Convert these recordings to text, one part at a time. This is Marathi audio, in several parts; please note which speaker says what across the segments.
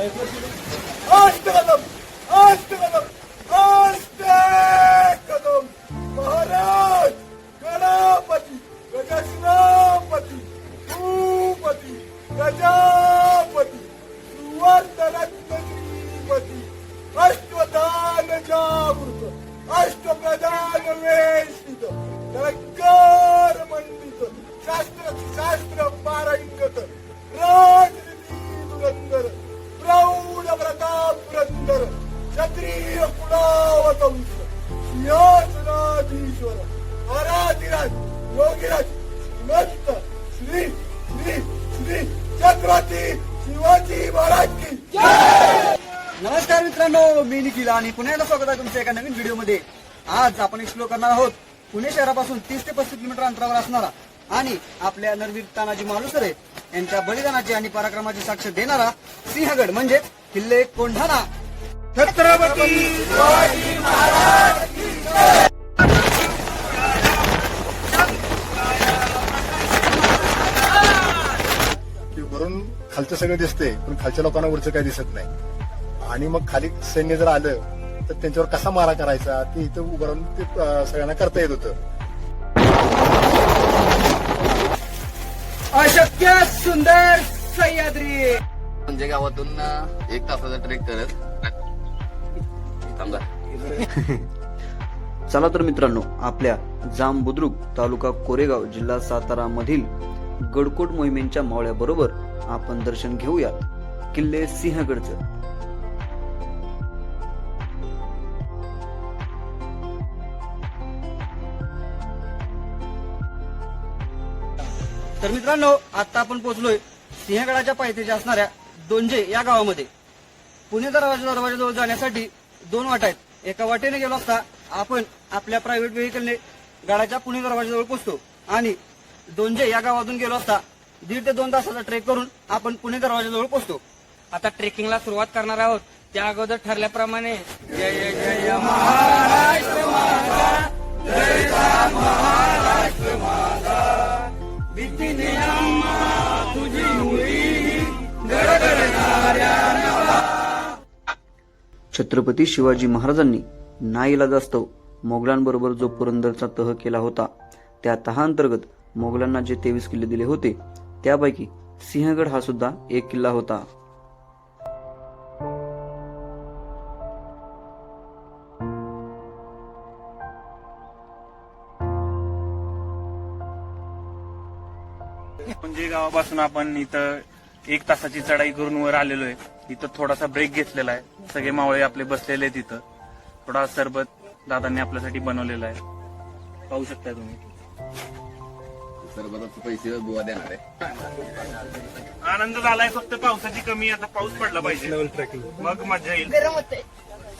Speaker 1: Oh, आणि पुन्हा एकदा स्वागत आहे तुमच्या एका नवीन व्हिडिओमध्ये. आज आपण एक्सप्लोर करणार आहोत पुणे शहरापासून तीस ते पस्तीस किलोमीटर अंतरावर असणारा आणि आपल्या नरवीर तानाजी मालुसरे यांच्या बलिदानाची आणि पराक्रमाची साक्ष देणारा सिंहगड म्हणजे किल्ले कोंढाणा.
Speaker 2: छत्रपती
Speaker 3: वरून खालचं सगळं दिसतंय पण खालच्या लोकांना वरचं काही दिसत नाही. आणि मग खाली सैन्य जर आलं तर त्यांच्यावर कसा मारा करायचा? ते इथं उभं राहून ते सगळ्यांना करता येत होतं.
Speaker 1: अशक्य सुंदर सह्याद्री.
Speaker 4: म्हणजे गावातून एक तासाचा ट्रेक करत. थांबा.
Speaker 5: चला तर मित्रांनो आपल्या जाम बुद्रुक तालुका कोरेगाव जिल्हा सातारा मधील गडकोट मोहिमेच्या मावळ्याबरोबर आपण दर्शन घेऊया किल्ले सिंहगडचं.
Speaker 1: तर मित्रांनो आता आपण पोहोचलोय सिंहगडाच्या पायथ्याशी असणाऱ्या दोंजे या गावामध्ये. पुणे दरवाजा दरवाजाजवळ जाण्यासाठी दोन वाटा आहेत. एका वाटेने गेलो असता आपण आपल्या प्रायव्हेट व्हेकलने गडाच्या पुणे दरवाजाजवळ पोहोचतो आणि दोंजे या गावातून गेलो असता दीड ते दोन तासाचा ट्रेक करून आपण पुणे दरवाजाजवळ पोहोचतो
Speaker 6: आता ट्रेकिंगला सुरुवात करणार आहोत. त्या अगोदर ठरल्याप्रमाणे जय जय जय.
Speaker 5: छत्रपती शिवाजी महाराजांनी नाईलाजास्तव मोगलांबरोबर जो पुरंदरचा तह केला होता त्या तहाअंतर्गत मोगलांना जे तेवीस किल्ले दिले होते त्यापैकी सिंहगड हा सुद्धा एक किल्ला होता.
Speaker 7: म्हणजे गावापासून आपण इथं एक तासाची चढाई करून वर आलेलो आहे इथं थोडासा ब्रेक घेतलेला आहे. सगळे मावळे आपले बसलेले आहेत इथं. थोडा सरबत दादांनी आपल्यासाठी बनवलेला आहे. पाहू शकता तुम्ही.
Speaker 4: सरबताचे पैसे बुवा देणार आहे.
Speaker 7: आनंद झालाय फक्त पावसाची कमी आता पाऊस पडला पाहिजे. मग मजा येईल.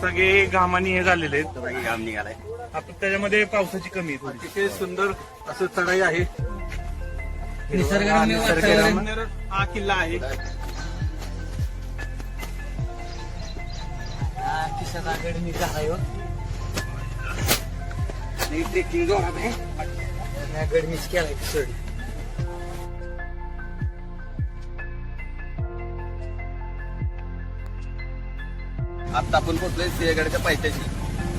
Speaker 7: सगळे घामानी हे झालेले आहेत.
Speaker 4: घाम निघालाय.
Speaker 7: आता त्याच्यामध्ये पावसाची कमी आहे
Speaker 2: सुंदर असं चढाई आहे.
Speaker 6: निसर्गरम्य वातावरण.
Speaker 7: हा किल्ला आहे.
Speaker 1: ट्रेकिंग जोरात आहे गड मिस केलाय
Speaker 4: आता आपण पोहोचलोय सिंहगडच्या पायथ्याशी.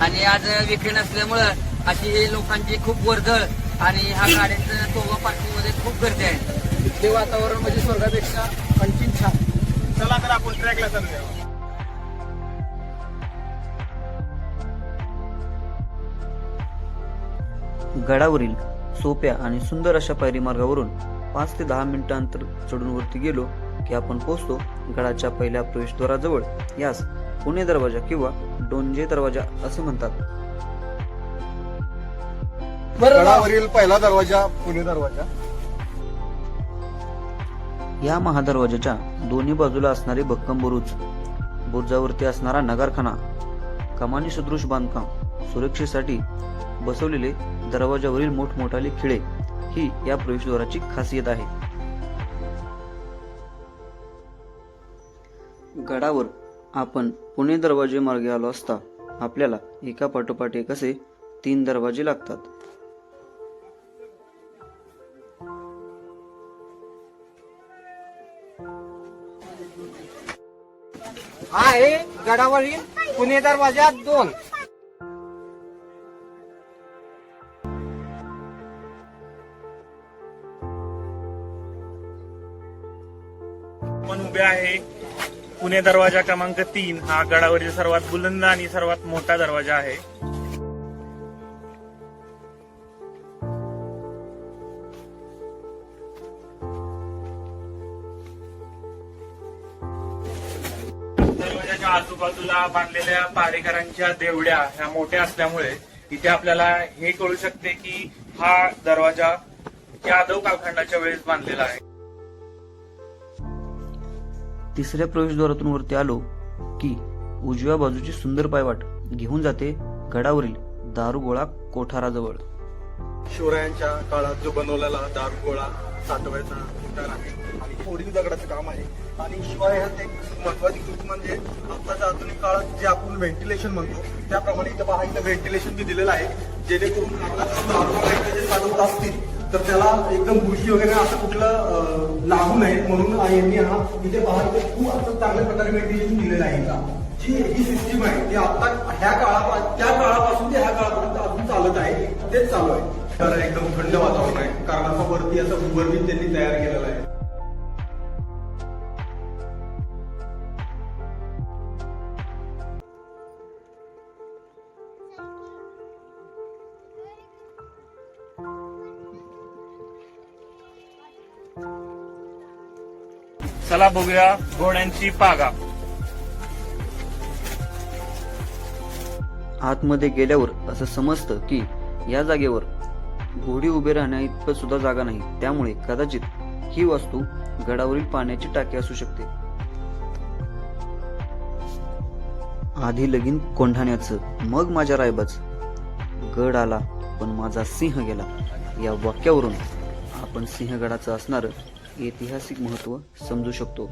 Speaker 6: आणि आज विक्री नसल्यामुळं अशी लोकांची खूप वर्दळ आणि ह्या गाड्यांचं तोवा पार्किंगमध्ये खूप गर्दी आहे.
Speaker 1: इथले वातावरण म्हणजे स्वर्गापेक्षा आणखीन छान.
Speaker 7: चला तर आपण ट्रॅकला चालूया.
Speaker 5: गडावरील सोप्या आणि सुंदर अशा पायरी मार्गावरून पाच ते दहा मिनिटं अंतर चढून वरती गेलो की आपण पोहोचतो गडाच्या पहिल्या प्रवेशद्वाराजवळ. यास पुणे दरवाजा किंवा डोंजे दरवाजा असे म्हणतात.
Speaker 3: गडावरील पहिला दरवाजा पुणे दरवाजा.
Speaker 5: या महादरवाजाच्या दोन्ही बाजूला असणारे भक्कम बुरुज बुरुजावरती असणारा नगारखाना कमानी सदृश बांधकाम सुरक्षेसाठी बसवलेले दरवाजावरील मोठमोठाले खिळे ही या प्रवेशद्वाराची खासियत आहे. गडावर आपण पुणे दरवाजे मार्गे आलो असता आपल्याला एका पाठोपाठ एक असे तीन दरवाजे लागतात.
Speaker 8: हा आहे गडावरील पुणे दरवाजा दोन.
Speaker 7: आपण उभे आहे. पुणे दरवाजा क्रमांक तीन हा गडावरील सर्वात बुलंद आणि सर्वात मोठा दरवाजा आहे. आजूबाजूला बांधलेल्या पारेकरांच्या देवड्या ह्या मोठ्या असल्यामुळे इथे आपल्याला हे कळू शकते की हा दरवाजा यादव कालखंडाच्या वेळेस बांधलेला आहे.
Speaker 5: तिसऱ्या प्रवेशद्वारातून वरती आलो की उजव्या बाजूची सुंदर पायवाट घेऊन जाते गडावरील दारुगोळा कोठाराजवळ.
Speaker 2: शिवरायांच्या काळात जो बनवलेला दारुगोळा साठवायचा आहे आणि दगडाचं काम आहे. आणि शिवाय ह्यात एक महत्वाची गोष्ट म्हणजे आत्ताच्या आधुनिक काळात जे आपण व्हेंटिलेशन म्हणतो त्याप्रमाणे इथं पहा इथं व्हेंटिलेशन बी दिलेलं आहे. जेणेकरून आपला जे साधवत असतील तर त्याला एकदम बुरशी वगैरे असं कुठलं लागू नये म्हणून यांनी हा इथे पहा इथे खूप असं चांगल्या प्रकारे व्हेंटिलेशन दिलेलं आहे इथं. जी ही सिस्टीम आहे ती आता ह्या काळापासून त्या काळापासून ते ह्या काळापर्यंत अजून चालत आहे तेच चालू आहे. तर एकदम थंड वातावरण आहे कारण असं वरती असं उभरबीन त्यांनी तयार केलेलं आहे.
Speaker 7: चला बघूया घोड्यांची पागा.
Speaker 5: आतमध्ये गेल्यावर असं समजतं की या जागेवर घोडी उभे राहण्या इतकं सुद्धा जागा नाही. त्यामुळे कदाचित ही वास्तू गडावरील पाण्याची टाकी असू शकते. आधी लगीन कोंढाण्याचं मग माझ्या रायबाच. गड आला पण माझा सिंह गेला. या वाक्यावरून आपण सिंहगडाचं असणारं ऐतिहासिक महत्त्व समजू शकतो.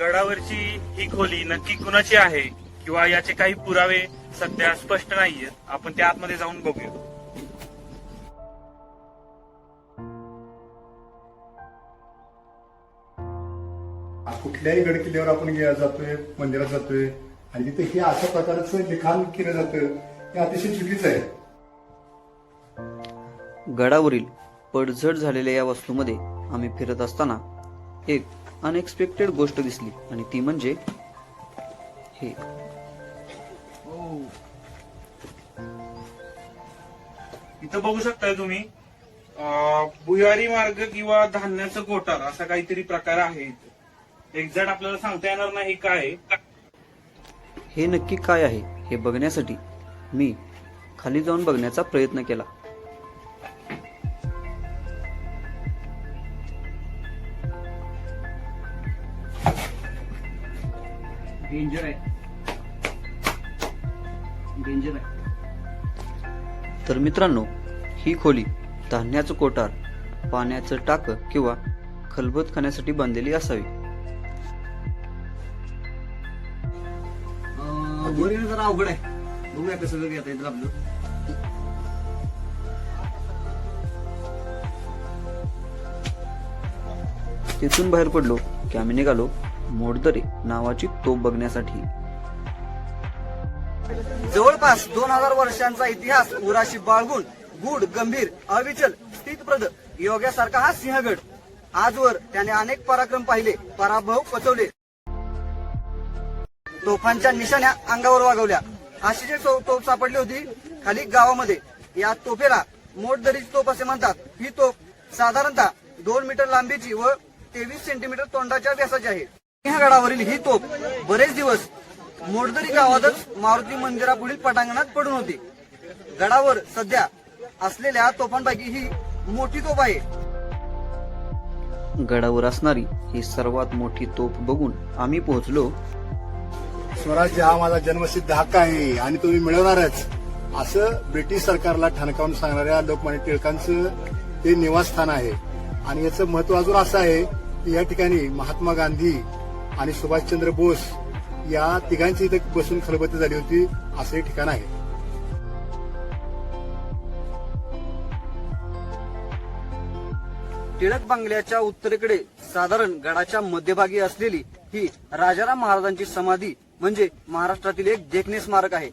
Speaker 7: गडावरची ही खोली नक्की कुणाची आहे किंवा याचे काही पुरावे सध्या स्पष्ट नाहीयेत. आपण त्या आतमध्ये जाऊन बघूया.
Speaker 3: कुठल्याही गड किल्ल्यावर आपण जातोय मंदिरात जातोय आणि तिथे हे अशा प्रकारचं लिखाण केलं जातं हे अतिशय चुकीचं आहे.
Speaker 5: गडावरील पडझड झालेल्या या वस्तूमध्ये आम्ही फिरत असताना एक अनएक्सपेक्टेड गोष्ट दिसली आणि ती म्हणजे हे.
Speaker 7: इथं बघू शकताय तुम्ही भुयारी मार्ग किंवा धान्याचं कोटार असा काहीतरी प्रकार आहे एक्झॅक्ट आपल्याला सांगता येणार नाही काय.
Speaker 5: हे नक्की काय आहे हे बघण्यासाठी मी खाली जाऊन बघण्याचा प्रयत्न केला.
Speaker 1: डेंजर आहे. डेंजर आहे.
Speaker 5: तर मित्रांनो ही खोली धान्याचं कोटार पाण्याचं टाक किंवा खलबत खाण्यासाठी बांधलेली असावी.
Speaker 1: अं, वर येणं जरा अवघड आहे. बघूया कसं कसं घेता येईल आपलं.
Speaker 5: तिथून बाहेर पडलो की आम्ही निघालो मोडदरे नावाची तोफ बघण्यासाठी.
Speaker 1: जवळपास दोन हजार वर्षांचा इतिहास उराशी बाळगून गुड गंभीर अविचल स्थितप्रद योग्यासारखा हा सिंहगड. आजवर त्याने अनेक पराक्रम पाहिले पराभव पचवले. तोफांच्या निशाण्या अंगावर वागवल्या. अशी जी तोफ सापडली होती खाली गावामध्ये. या तोफेला मोठदरीची तोफ असे म्हणतात. ही तोफ साधारणतः दोन मीटर लांबीची व तेवीस सेंटीमीटर तोंडाच्या व्यासाची आहे. सिंहगडावरील ही तोफ बरेच दिवस मोडदरी गावातच मारुती मंदिरापुढील पटांगणात पडून होती. गडावर सध्या असलेल्या तोफांपैकी ही मोठी तोफ आहे.
Speaker 5: गडावर असणारी ही सर्वात मोठी तोफ बघून आम्ही पोहोचलो.
Speaker 3: स्वराज्य हा माझा जन्मसिद्ध हक्क आहे आणि तो मी मिळवणारच. असं ब्रिटिश सरकारला ठणकावून सांगणाऱ्या लोकमान्य टिळकांचं ते निवासस्थान आहे. आणि याचं महत्त्व अजून असं आहे की या ठिकाणी महात्मा गांधी आणि सुभाषचंद्र बोस या तिघांची इथे बसून खलबत्ती झाली होती असं हे ठिकाण आहे.
Speaker 1: टिळक बंगल्याच्या उत्तरेकडे साधारण गडाच्या मध्यभागी असलेली ही राजाराम महाराजांची समाधी म्हणजे महाराष्ट्रातील एक देखणे स्मारक आहे.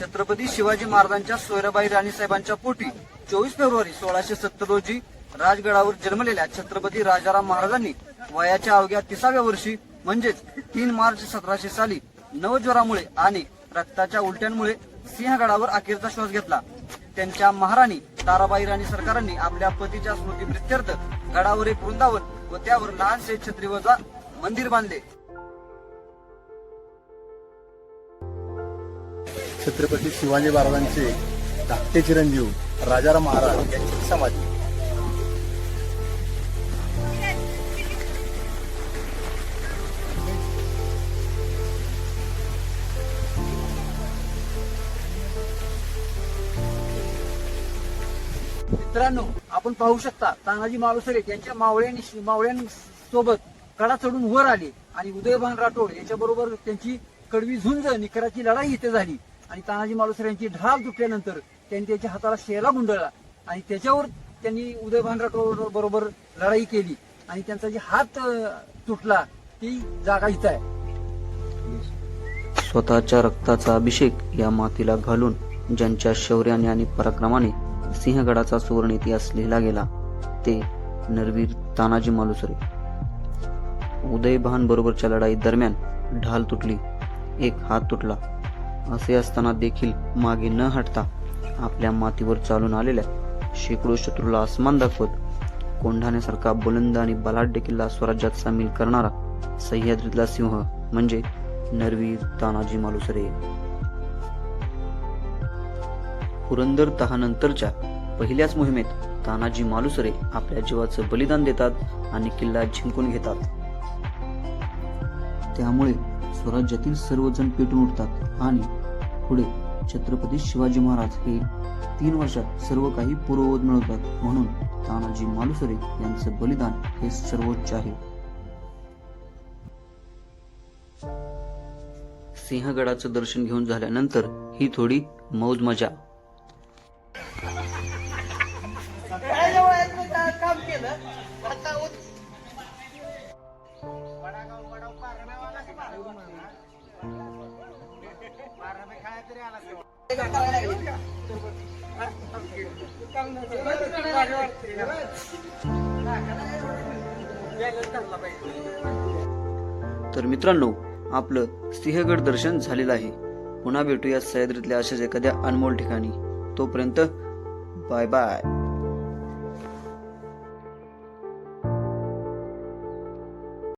Speaker 1: छत्रपती शिवाजी महाराजांच्या सोयराबाई राणीसाहेबांच्या पोटी चोवीस फेब्रुवारी सोळाशे सत्तर रोजी राजगडावर जन्मलेल्या छत्रपती राजाराम महाराजांनी वयाच्या अवघ्या तिसाव्या वर्षी म्हणजेच तीन मार्च सतराशे साली नवज्वरामुळे आणि रक्ताच्या उलट्यांमुळे सिंहगडावर अखेरचा श्वास घेतला. त्यांच्या महाराणी ताराबाई राणी सरकारांनी आपल्या पतीच्या स्मृतीप्रित्यर्थ गडावर एक वृंदावन व त्यावर लहानसे छत्रीवजा मंदिर बांधले.
Speaker 3: छत्रपती शिवाजी महाराजांचे धाकटे चिरंजीव राजाराम महाराज यांची समाधी.
Speaker 1: मित्रांनो आपण पाहू शकता तानाजी मालुसरे त्यांच्या मावळ्यांनी मावळ्यांसोबत कडा चढून वर आले आणि उदयभान राठोड यांच्याबरोबर त्यांची कडवी झुंज निकराची लढाई इथे झाली. आणि तानाजी मालुसरे यांची ढाल तुटल्यानंतर त्यांनी त्यांच्या हाताला शेला गुंडळला आणि त्याच्यावर त्यांनी उदयभान राठोड बरोबर लढाई केली. आणि त्यांचा जे हात तुटला ती जागा इथं आहे.
Speaker 5: स्वतःच्या रक्ताचा अभिषेक या मातीला घालून ज्यांच्या शौर्याने आणि पराक्रमाने सिंहगडाचा सुवर्ण इतिहास लिहिला गेला ते नरवीर तानाजी मालुसरे उदयभान बरोबरच्या लढाई दरम्यान ढाल तुटली एक हात तुटला. असे असताना देखील मागे न हटता आपल्या मातीवर चालून आलेल्या शेकडो शत्रूला आसमान दाखवत कोंढाण्यासारखा बुलंद आणि बलाढ्य किल्ला स्वराज्यात सामील करणारा सह्याद्रीतला सिंह म्हणजे नरवीर तानाजी मालुसरे पुरंदर तहानंतरच्या पहिल्याच मोहिमेत तानाजी मालुसरे आपल्या जीवाचं बलिदान देतात आणि किल्ला जिंकून घेतात. त्यामुळे स्वराज्यातील सर्वजण पेटून उठतात आणि पुढे छत्रपती शिवाजी महाराज हे तीन वर्षात सर्व काही पूर्ववत मिळवतात म्हणून तानाजी मालुसरे यांचं बलिदान हे सर्वोच्च आहे. सिंहगडाचं दर्शन घेऊन झाल्यानंतर ही थोडी मौज मजा. तर मित्रांनो आपलं सिंहगड दर्शन झालेलं आहे. पुन्हा भेटूया सह्याद्रीतल्या अशाच एखाद्या अनमोल ठिकाणी. तोपर्यंत बाय बाय